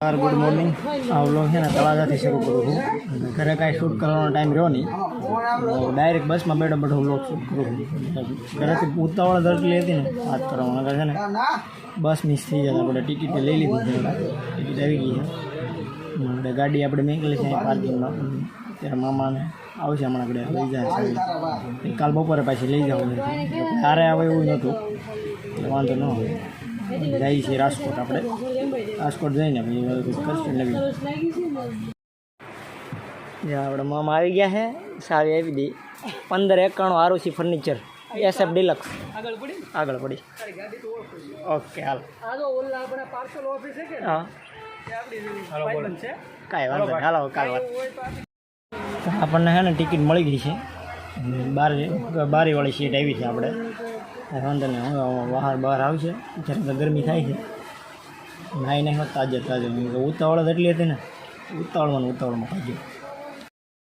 નમસ્કાર good morning આ vlog છે ને તળાજાથી શરૂ કરું છું અને ઘરે કાંઈ શૂટ કરવાનો ટાઈમ રહ્યો નહીં ડાયરેક્ટ બસમાં બેઠો બેઠો વ્લોગ શૂટ કરું છું ઘરેથી ઉતાવળ ધરટલી હતી ને વાત કરવાનું નકર છે ને બસ મિસ થઈ જતા આપણે ટિકિટ લઈ લીધી છે ટિકિટ આવી ગઈ છે આપણે ગાડી આપણે મેકલી છે પાર્કિંગમાં ત્યારે મામાને આવશે હમણાં આપણે લઈ જાય છે કાલ બપોરે પાછી લઈ જવાનું છે તારે આવે એવું નહોતું એટલે વાંધો ન આવે જઈએ છીએ રાજકોટ આપણે રાજકોટ જઈને પછી કરશું જ્યાં આપણે મામા આવી ગયા છે સારી આવી દી. પંદર એકાણું આરુસી ફર્નિચર એસએફ ડિલક્સ આગળ પડી ઓકે હાલ. હા. કાંઈ વાંધો નહીં. હાલો કાલ વાત. આપણને છે ને ટિકિટ મળી ગઈ છે. બાર બારીવાળી સીટ આવી છે આપણે. વાંધો નહીં બહાર બહાર આવશે. જ્યારે ગરમી થાય છે. નાઈ નાઈ તાજા તાજે તાજે ઉતાવળ એટલી હતી ને. ઉતાવળમાં ઉતાવળમાં ખાજો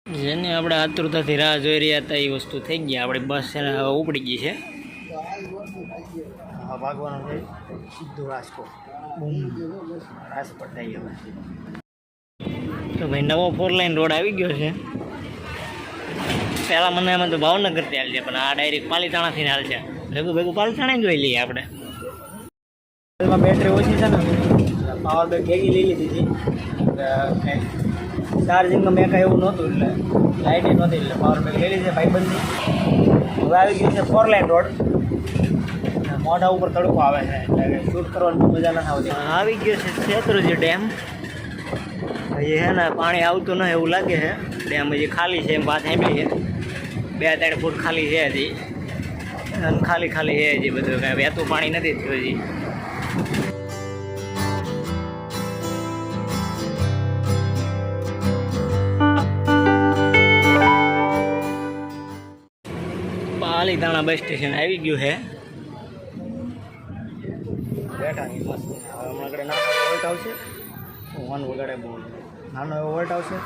જેની આપણે આતુરતાથી રાહ જોઈ રહ્યા હતા એ વસ્તુ થઈ ગઈ. આપણી બસ છે ને હવે ઉપડી ગઈ છે. ભાગવાનું છે. સીધું રાજકોટ. રાજકોટ થઈ હવે તો ભાઈ નવો ફોર લાઈન રોડ આવી ગયો છે. પહેલાં મને એમાં તો ભાવનગરથી હાલ છે પણ આ ડાયરેક્ટ પાલીતાણાથી હાલ છે ભેગું ભેગું પાલીતાણા જોઈ લઈએ આપણે. બેટરી ઓછી છે ને. પાવર બેંક ભેગી લઈ લીધી હતી. ચાર્જિંગમાં મેં કાંઈ એવું નહોતું, એટલે લાઇટ નહોતી, એટલે પાવર બેંક લઈ લીધી ભાઈબંધની. હવે આવી ગયું છે ફોર લાઈન રોડ મોઢા ઉપર તડકો આવે છે, એટલે શૂટ કરવાની મજા નથી આવતી આવી ગયો છે શેત્રુજી ડેમ. હજી હે ને પાણી આવતું ન એવું લાગે છે. ડેમ હજી ખાલી છે એમ વાત સાંભળી છે. બે ત્રણ ફૂટ ખાલી છે હજી. ખાલી ખાલી છે હજી બધું, કાંઈ વહેતું પાણી નથી થયું હજી. પાલીતાણા બસ સ્ટેશન આવી ગયું છે. બેઠા અહીં મસ્ત. હમણાં આગળ નાનો વોલ્ટ આવશે. ફોન વગાડે બહુ નાનો એવો વોલ્ટ આવશે.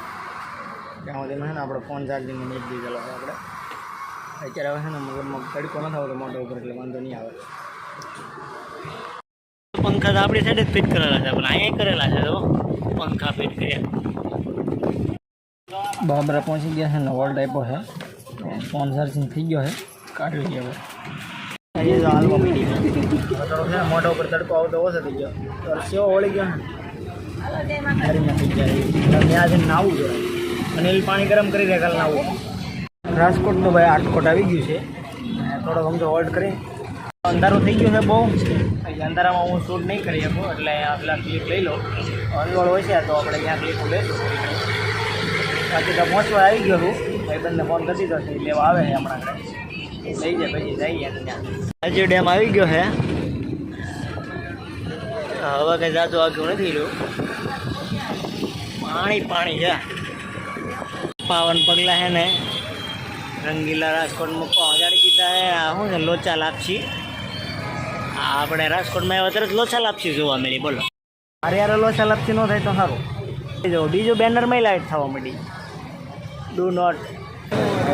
ત્યાં સુધી છે ને આપણે ફોન ચાર્જિંગમાં નીકળી દીધેલો આપણે. અત્યારે હવે છે ને મગજમાં તડકો નથી આવતો મોટો ઉપર એટલે વાંધો નહીં આવે. પંખા તો આપણી સાઈડ જ ફિટ કરેલા છે પણ અહીંયા કરેલા છે તો પંખા ફિટ કર્યા. બાબરા પહોંચી ગયા છે ને વોલ્ટ આપ્યો છે. ફોન ચાર્જિંગ થઈ ગયો છે. કાઢી લઈએ હવે. મોઢા ઉપર તડકો આવતો ઓછો થઈ ગયો સેવો વળી ગયો ને હારીમાં થઈ ગયા ત્યાં જઈને નાવું જોઈએ અને એ પાણી ગરમ કરી દે કાલ નાવું રાજકોટનું ભાઈ આટકોટ આવી ગયું છે. થોડો સમજો હોલ્ડ કરી. અંધારું થઈ ગયું છે બહુ. અંધારામાં હું શૂટ નહીં કરી શકું, એટલે પેલા ક્લિપ લઈ લો અનવળ હોય છે તો આપણે ત્યાં ક્લિપ લઈશું. બાકી તો પહોંચવા આવી ગયો છું. ભાઈબંધને ફોન કરી દીધો છે લેવા આવે છે હમણાં ઘરે. હજી ડેમ આવી ગયો છે હવે કંઈ જાતું આગળ નથી રહ્યું. પાણી પાણી છે. પાવન પગલા હે ને. રંગીલા રાજકોટમાં પહોંચાડી કીધા હે. શું છે, લોચા લાપસી? આપણે રાજકોટમાં આવ્યા તરત લોચા લાપસી જોવા મળી, બોલો. મારે યાર લોચા લાપસી ન થાય તો સારું. બીજું બેનરમાં લાઇટ થવા મળી ડુ નોટ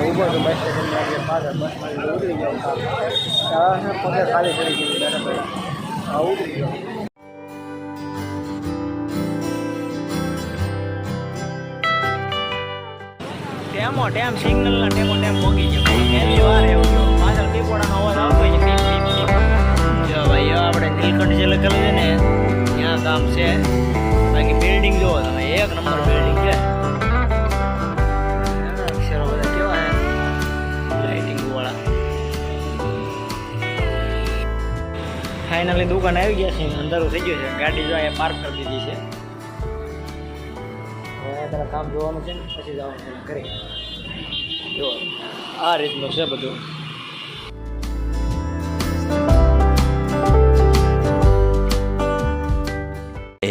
ઊભો તો બસ સ્ટેશન પાછળ બસમાં જાઉં પગે ખાલી કરી ગઈ બરાબર હા ગયો ડેમો, ડેમ, સિગ્નલના ડેમો, ડેમ પોગી ગયો. પહેલી વાર એવું થયું, પાછળ પીપોડાનો અવાજ આવતો છે ટીપ ટીપ જો ભાઈ આપણે નીલકંઠ જે લખેલું છે ને. ત્યાં કામ છે. બાકી બિલ્ડિંગ જુઓ તમે, એક નંબર દુકાન આવી ગયા છે અંધારું થઈ ગયું છે. ગાડી જો અહીંયા પાર્ક કરી દીધી છે. હવે તારા કામ જોવાનું છે ને પછી જવાનું છે ઘરે. જો આ રીતનું છે બધું.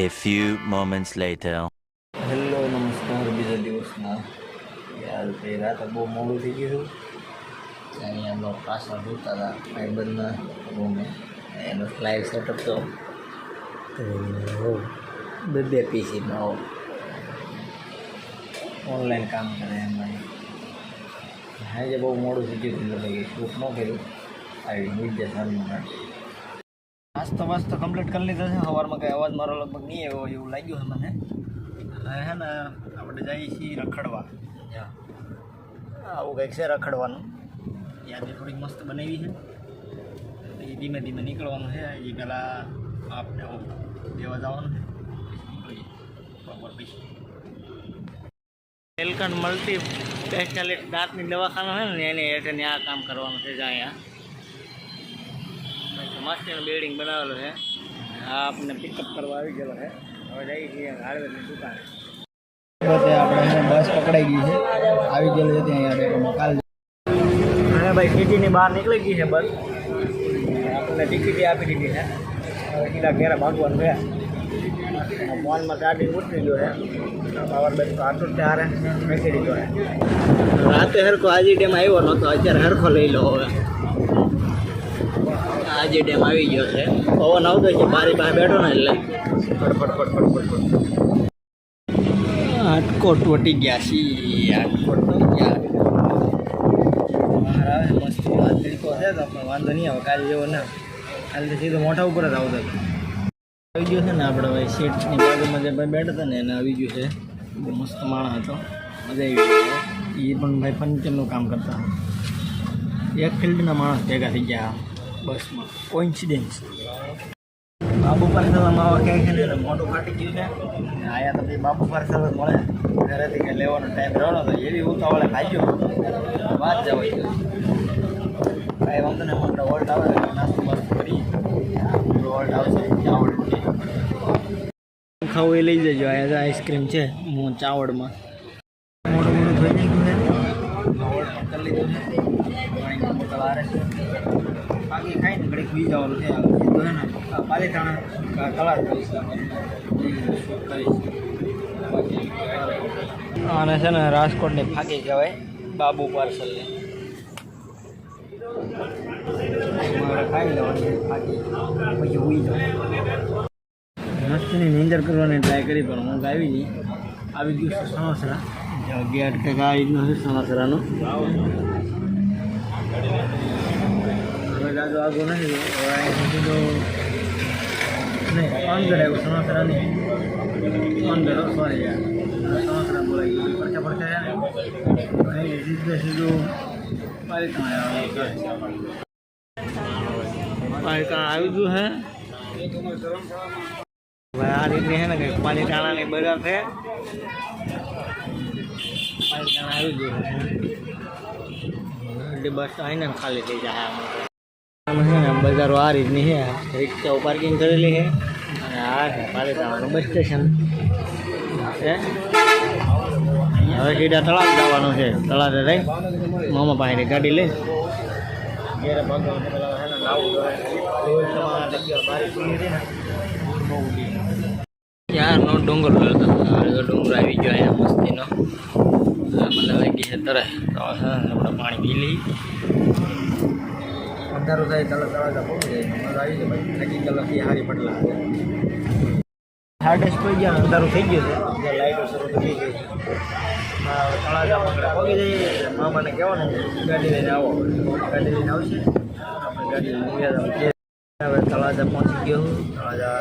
A few moments later. Hello નમસ્કાર બીજા દિવસના. યાર તે રાતે બહુ મોડું થઈ ગયું હતું. અહીંયા અમે પાછળ જોતા હતા ભાઈબંધના રૂમે એનો લાઈવ સેટઅપ તો બે બે પીસીમાં ઓનલાઈન કામ કરે એમાં. જે બહુ મોડું થઈ ગયું એટલે શૂટ ન કર્યું. આવી બીજા સારું આજ તો બસ તો કમ્પ્લીટ કરી લીધો છે. સવારમાં કંઈ અવાજ મારો લગભગ નહીં આવ્યો એવું લાગ્યું છે મને. હવે હે ને આપણે જઈએ છીએ રખડવા. આવું કંઈક છે રખડવાનું. યાદી થોડીક મસ્ત બનાવી છે. ધીમે ધીમે નીકળવાનું છે એ પહેલાં આપને દેવા જવાનું છે પછી નીકળીએ બપોર પછી એલકન મલ્ટી સ્પેશિયાલિસ્ટ દાંતની દવાખાનું છે ને એની હેઠળ આ કામ કરવાનું છે જ્યાં અહીંયા મસ્ત એનું બિલ્ડિંગ બનાવેલું છે આ આપણને પિકઅપ કરવા આવી ગયેલો છે હવે જઈએ છીએ હાર્ડવેરની દુકાને બધે આપણે એને બસ પકડાઈ ગઈ છે આવી ગયેલી હતી અહીંયા ડેપોમાં કાલ અને ભાઈ સિટીની બહાર નીકળી ગઈ છે બસ આપણને ટિકિટ આપી દીધી ને હવે ઘેરા ભાગવાનું છે. ફોનમાં ચાર્જિંગ ઉતરી ગયો છે. પાવર બેંક તો આટલું જ હારે. મેકી દીધો છે. રાતે હરખો આજે ડેમ આવ્યો નહોતો, અત્યારે હરખો લઈ લો હવે. આજે ડેમ આવી ગયો છે. પવન આવતો છે મારી પાસે બેઠો ને એટલે. ફટફટ ફટફટ ફટફટ આટકોટ વટી ગયા છીએ. આટકોટ વટી ગયા. બહાર મસ્ત વાત છે તો પણ વાંધો નહીં આવે, કાલે જેવો ના. કાલે સીધો મોઢા ઉપર જ આવતો હતો. આવી ગયો છે ને આપણે ભાઈ સીટની બાજુમાં જે ભાઈ બેઠા હતા ને એને આવી ગયું છે. બહુ મસ્ત માણસ હતો. મજા આવી ગઈ એ પણ ભાઈ ફર્નિચરનું કામ કરતા એક ફિલ્ડના માણસ ભેગા થઈ ગયા બસમાં. કોઇન્સિડન્સ બાપુ પાર્સલમાં આવા કહે છે ને મોટું ફાટી ગયું છે. આયા તો ભાઈ બાપુ પાર્સલ મળે. ઘરેથી કંઈ લેવાનો ટાઈમ રહ્યો તો એવી ઉતાવળે ખાઈ ગયો. વાત જવાય કાંઈ વાંધો નહીં આપણે વોલ્ટ આવે એટલે નાસ્તો બાસ્તો કરી વોલ્ટ આવશે ચાવડ ખાવું એ લઈ જજો આ આઈસ્ક્રીમ છે હું ચાવડમાં મોટું મોટું થઈ ગયું છે બાકી ખાઈને ઘડીક બી જવાનું છે. સીધું છે ને પાલીતાણા કલાક કરીશ આને છે ને રાજકોટની ફાકી કહેવાય બાબુ પાર્સલ ખાઈ લેવાની છે ફાકી પછી ઉઈ જાઉં. મસ્તીની નીંદર કરવાની ટ્રાય કરી, પણ ઊંઘ આવી ગઈ આવી ગયું છે સમોસરા અગિયાર ટકા આવી રીતનો છે સમોસરાનો હવે અહીંથી સીધો નહીં અંદર આવ્યો સમોસરા નહીં. અંદર સોરી યાર. ગયું સીધે પાલિતાણા આવી ગયું હવે આ રીતની છે ને કંઈક પાલિતાણાની બજાર છે. પાલિતાણા આવી ગયું એટલે બસ આવીને ખાલી થઈ જાય આમાં ને, બજારો આ રીતની છે. રિક્ષાઓ પાર્કિંગ કરેલી છે. અને આ છે પાલિતાણાનું બસ સ્ટેશન હવે સીધા તળાવ જવાનું છે. તળાવે રહી. મામા પાસેથી ગાડી લઈ. ઘેરે ભાગવાનું પેલા લાવું યારનો ડુંગર ડુંગર આવી ગયો અહીંયા મસ્તીનો. મને લાગી છે તરે તો આપણે પાણી પી લઈ અંધારું થાય તરત તળાજા પહોંચી જાય મજા આવી જાય નક્કી કલાકથી હારી પડલા હાર્ડેસ્ટ પડી ગયા અંધારું થઈ ગયું છે. એટલે લાઈટો શરૂ થઈ ગઈ છે. તળાજા પકડે પગી જઈએ. મામાને કહેવાનું ગાડી લઈને આવો. ગાડી લઈને આવશે. આપણે ગાડી લઈને. હવે તળાજા પહોંચી ગયો તળાજા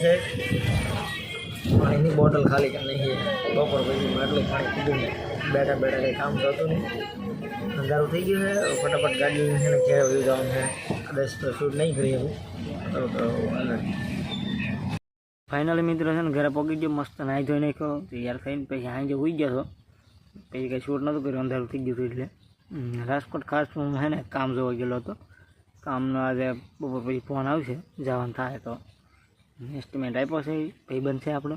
છે. પાણીની બોટલ ખાલી કરી નાખી બપોર પછી એટલું પાણી પીધું નહીં. બેઠા બેઠા કંઈ કામ થતું નહીં. અંધારું થઈ ગયું છે. ફટાફટ ગાડી છે ને ઘેર વયું જવાનું છે. કદાચ તો શૂટ નહીં કરી શકું. તો નહીં. ફાઇનલી મિત્રો છે ને ઘરે પહોંચી ગયો, મસ્ત નાહી ધોઈ નાખ્યો. તૈયાર થઈને પછી સાંજે હોઈ ગયો હતો. પછી કંઈ શૂટ નહોતું કર્યું, અંધારું થઈ ગયું હતું એટલે. રાજકોટ ખાસ હું છે ને કામ જોવા ગયેલો હતો. કામનો આજે બપોર પછી ફોન આવશે, જવાનું થાય તો. એસ્ટિમેટ આપ્યો છે ભાઈ છે આપણો.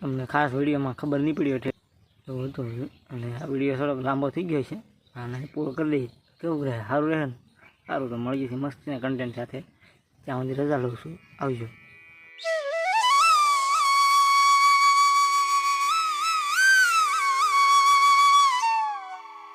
તમને ખાસ વિડીયોમાં ખબર નહીં પડી એટલે એવું હતું અને આ વીડિયો થોડોક લાંબો થઈ ગયો છે. અને પૂરો કરી દઈએ. કેવું રહે? સારું રહે ને? સારું તો મળી જશે મસ્ત કન્ટેન્ટ સાથે. ત્યાં સુધી રજા લઉં છું. આવજો.